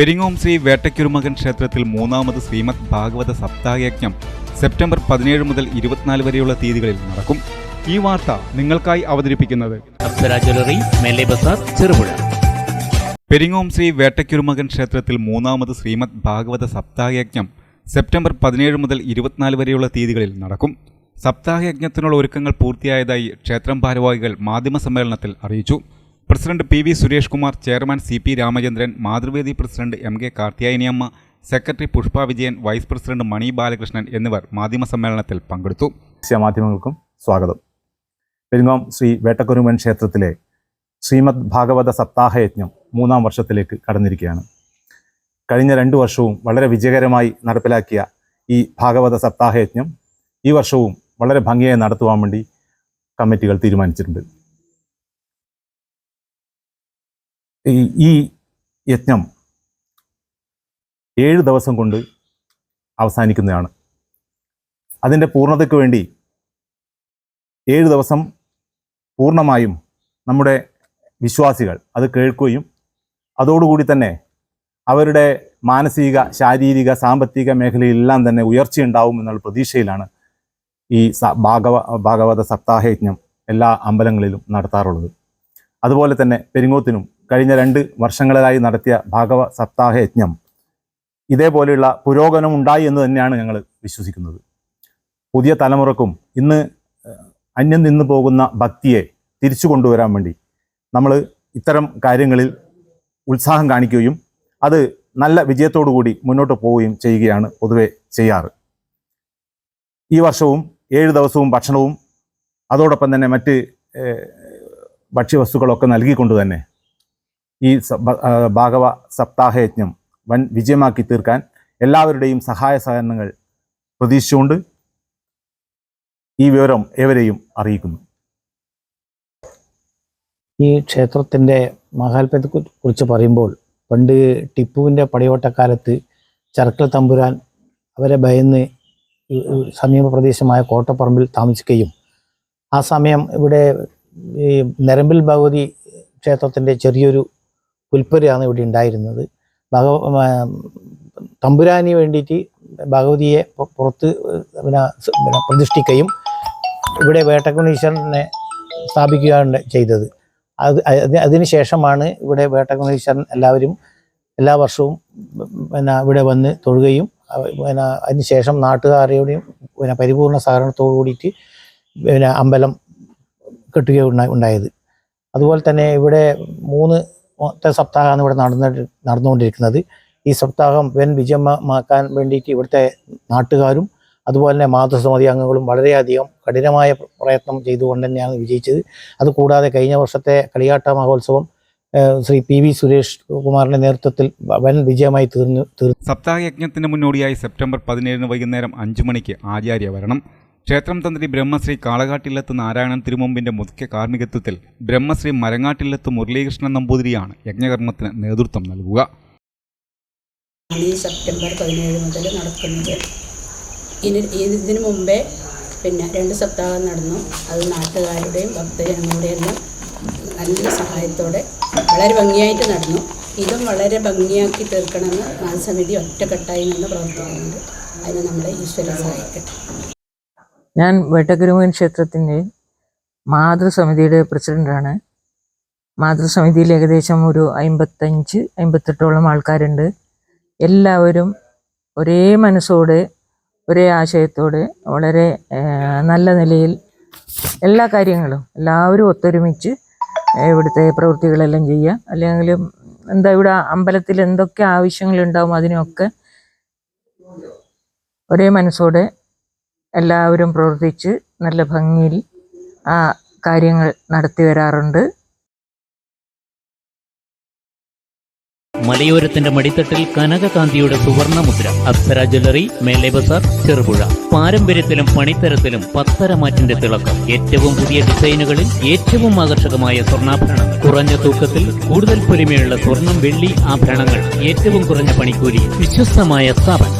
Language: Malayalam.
പെരിങ്ങോം ശ്രീ വേട്ടയ്ക്കുരുമകൻ ക്ഷേത്രത്തിൽ മൂന്നാമത് ശ്രീമദ് ഭാഗവത സപ്താഹയജ്ഞം സെപ്റ്റംബർ പതിനേഴ് മുതൽ ഇരുപത്തിനാല് വരെയുള്ള തീയതികളിൽ നടക്കും. ഈ വാർത്ത നിങ്ങൾക്കായി അവതരിപ്പിക്കുന്നത് പെരിങ്ങോം ശ്രീ വേട്ടയ്ക്കുരുമകൻ ക്ഷേത്രത്തിൽ മൂന്നാമത് ശ്രീമദ് ഭാഗവത സപ്താഹയജ്ഞം സെപ്റ്റംബർ പതിനേഴ് മുതൽ ഇരുപത്തിനാല് വരെയുള്ള തീയതികളിൽ നടക്കും. സപ്താഹയജ്ഞത്തിനുള്ള ഒരുക്കങ്ങൾ പൂർത്തിയായതായി ക്ഷേത്രം ഭാരവാഹികൾ മാധ്യമ സമ്മേളനത്തിൽ അറിയിച്ചു. President P V Suresh Kumar chairman C P Ramachandran Mathruvedi president M K Karthiyayaniamma secretary Pushpa Vijayan vice president Mani Balakrishnan എന്നിവർ മാധ്യമ സമ്മേളനത്തിൽ പങ്കെടുത്തു. മാധ്യമങ്ങൾക്കും സ്വാഗതം. പെരിങ്ങോം ശ്രീ വേട്ടക്കുരുമൻ ക്ഷേത്രത്തിലെ ശ്രീമദ് ഭാഗവത സപ്താഹയജ്ഞം മൂന്നാം വർഷത്തിലേക്ക് കടന്നിരിക്കുകയാണ്. കഴിഞ്ഞ രണ്ടു വർഷവും വളരെ വിജയകരമായി നടപ്പിലാക്കിയ ഈ ഭാഗവത സപ്താഹയജ്ഞം ഈ വർഷവും വളരെ ഭംഗിയായി നടത്തുവാൻ വേണ്ടി കമ്മിറ്റികൾ തീരുമാനിച്ചിട്ടുണ്ട്. ഈ യജ്ഞം ഏഴ് ദിവസം കൊണ്ട് അവസാനിക്കുന്നതാണ്. അതിന്റെ പൂർണതയ്ക്ക് വേണ്ടി ഏഴ് ദിവസം പൂർണമായും നമ്മുടെ വിശ്വാസികൾ അത് കേൾക്കുകയും അതോടുകൂടി തന്നെ അവരുടെ മാനസിക ശാരീരിക സാമ്പത്തിക മേഖലയിലെല്ലാം തന്നെ ഉയർച്ചയുണ്ടാവും എന്നുള്ള പ്രതീക്ഷയിലാണ് ഈ ഭാഗവ ഭാഗവത സപ്താഹയജ്ഞം എല്ലാ അമ്പലങ്ങളിലും നടത്താറുള്ളത്. അതുപോലെ തന്നെ പെരിങ്ങോത്തിനും കഴിഞ്ഞ രണ്ട് വർഷങ്ങളിലായി നടത്തിയ ഭാഗവ സപ്താഹ യജ്ഞം ഇതേപോലെയുള്ള പുരോഗമനം ഉണ്ടായി എന്ന് തന്നെയാണ് ഞങ്ങൾ വിശ്വസിക്കുന്നത്. പുതിയ തലമുറക്കും ഇന്ന് അന്യം നിന്ന് പോകുന്ന ഭക്തിയെ തിരിച്ചു കൊണ്ടുവരാൻ വേണ്ടി നമ്മൾ ഇത്തരം കാര്യങ്ങളിൽ ഉത്സാഹം കാണിക്കുകയും അത് നല്ല വിജയത്തോടു കൂടി മുന്നോട്ട് പോവുകയും ചെയ്യുകയാണ് പൊതുവെ ചെയ്യാറ്. ഈ വർഷവും ഏഴ് ദിവസവും ഭക്ഷണവും അതോടൊപ്പം തന്നെ മറ്റ് ഭക്ഷ്യവസ്തുക്കളൊക്കെ നൽകിക്കൊണ്ട് തന്നെ ഈ ഭാഗവ സപ്താഹയജ്ഞം വൻ വിജയമാക്കി തീർക്കാൻ എല്ലാവരുടെയും സഹായ സഹകരണങ്ങൾ പ്രതീക്ഷിച്ചുകൊണ്ട് ഈ വിവരം ഏവരെയും അറിയിക്കുന്നു. ഈ ക്ഷേത്രത്തിന്റെ മഹാത്മ്യത്തെ കുറിച്ച് പറയുമ്പോൾ പണ്ട് ടിപ്പുവിന്റെ പടയോട്ടക്കാലത്ത് ചർക്കൽ തമ്പുരാൻ അവരെ ഭയന്ന് സമീപ പ്രദേശമായ കോട്ടപ്പറമ്പിൽ താമസിക്കുകയും ആ സമയം ഇവിടെ ഈ നരമ്പിൽ ഭഗവതി ക്ഷേത്രത്തിന്റെ ചെറിയൊരു പുൽപ്പരയാണ് ഇവിടെ ഉണ്ടായിരുന്നത്. ഭഗവ തമ്പുരാന് വേണ്ടിയിട്ട് ഭഗവതിയെ പുറത്ത് പിന്നെ പ്രതിഷ്ഠിക്കുകയും ഇവിടെ വേട്ടക്കുണീശ്വരനെ സ്ഥാപിക്കുകയാണ് ചെയ്തത്. അത് അത് അതിന് ശേഷമാണ് ഇവിടെ വേട്ടകുണീശ്വരൻ എല്ലാവരും എല്ലാ വർഷവും പിന്നെ ഇവിടെ വന്ന് തൊഴുകയും പിന്നെ അതിന് ശേഷം നാട്ടുകാരുടെയും പിന്നെ പരിപൂർണ സഹകരണത്തോടു കൂടിയിട്ട് പിന്നെ അമ്പലം കെട്ടുകയുണ്ടായത് അതുപോലെ തന്നെ ഇവിടെ മൂന്ന് മൊത്ത സപ്താഹമാണ് ഇവിടെ നടന്ന നടന്നുകൊണ്ടിരിക്കുന്നത്. ഈ സപ്താഹം വൻ വിജയമാക്കാൻ വേണ്ടിയിട്ട് ഇവിടുത്തെ നാട്ടുകാരും അതുപോലെ തന്നെ മാതൃസമിതി അംഗങ്ങളും വളരെയധികം കഠിനമായ പ്രയത്നം ചെയ്തുകൊണ്ട് തന്നെയാണ് വിജയിച്ചത്. അതുകൂടാതെ കഴിഞ്ഞ വർഷത്തെ കളിയാട്ട മഹോത്സവം ശ്രീ പി വി സുരേഷ് കുമാറിന്റെ നേതൃത്വത്തിൽ വൻ വിജയമായി തീർന്നു തീർന്നു സപ്താഹയജ്ഞത്തിന് മുന്നോടിയായി സെപ്റ്റംബർ പതിനേഴിന് വൈകുന്നേരം അഞ്ചു മണിക്ക് ആചാര്യ വരണം. ക്ഷേത്രം തന്ത്രി ബ്രഹ്മശ്രീ കാളകാട്ടില്ലത്ത് നാരായണൻ തിരുമുമ്പിന്റെ മുഖ്യ കാർമ്മികത്വത്തിൽ ബ്രഹ്മശ്രീ മരങ്ങാട്ടില്ലത്ത് മുരളീകൃഷ്ണൻ നമ്പൂതിരിയാണ് യജ്ഞകർമ്മത്തിന് നേതൃത്വം നൽകുക. സെപ്റ്റംബർ പതിനേഴ് മുതൽ നടക്കുന്നത്. ഇനി ഇതിനു മുമ്പേ പിന്നെ രണ്ട് സപ്താഹം നടന്നു. അത് നാട്ടുകാരുടെയും ഭക്തജനങ്ങളുടെയും നല്ല സഹായത്തോടെ വളരെ ഭംഗിയായിട്ട് നടന്നു. ഇതും വളരെ ഭംഗിയാക്കി തീർക്കണമെന്ന് മാനസമിതി ഒറ്റക്കെട്ടായി നിന്ന് പ്രവർത്തിക്കുന്നുണ്ട്. അതിന് നമ്മളെ ഈശ്വരൻ സഹായിക്കട്ടെ. ഞാൻ വേട്ടഗുരുമൻ ക്ഷേത്രത്തിന്റെ മാതൃസമിതിയുടെ പ്രസിഡന്റാണ് മാതൃസമിതിയിൽ ഏകദേശം ഒരു അമ്പത്തഞ്ച് അമ്പത്തെട്ടോളം ആൾക്കാരുണ്ട്. എല്ലാവരും ഒരേ മനസ്സോടെ ഒരേ ആശയത്തോടെ വളരെ നല്ല നിലയിൽ എല്ലാ കാര്യങ്ങളും എല്ലാവരും ഒത്തൊരുമിച്ച് ഇവിടുത്തെ പ്രവൃത്തികളെല്ലാം ചെയ്യുക. അല്ലെങ്കിൽ എന്താ ഇവിടെ അമ്പലത്തിൽ എന്തൊക്കെ ആവശ്യങ്ങളുണ്ടാവും അതിനൊക്കെ ഒരേ മനസ്സോടെ എല്ലാവരും പ്രവർത്തിച്ച് നല്ല ഭംഗിയിൽ ആ കാര്യങ്ങൾ നടത്തി വരാറുണ്ട്. മലയോരത്തിന്റെ മടിത്തട്ടിൽ കനകകാന്തിയുടെ സുവർണ മുദ്ര അപ്സര ജ്വല്ലറി മേലേബസാർ ചെറുപുഴ. പാരമ്പര്യത്തിലും പണിത്തരത്തിലും പത്തരമാറ്റിന്റെ തിളക്കം. ഏറ്റവും പുതിയ ഡിസൈനുകളിൽ ഏറ്റവും ആകർഷകമായ സ്വർണാഭരണം കുറഞ്ഞ തൂക്കത്തിൽ കൂടുതൽ പൊലിമയുള്ള സ്വർണം വെള്ളി ആഭരണങ്ങൾ. ഏറ്റവും കുറഞ്ഞ പണിക്കൂലി വിശ്വസ്തമായ സ്ഥാപനം.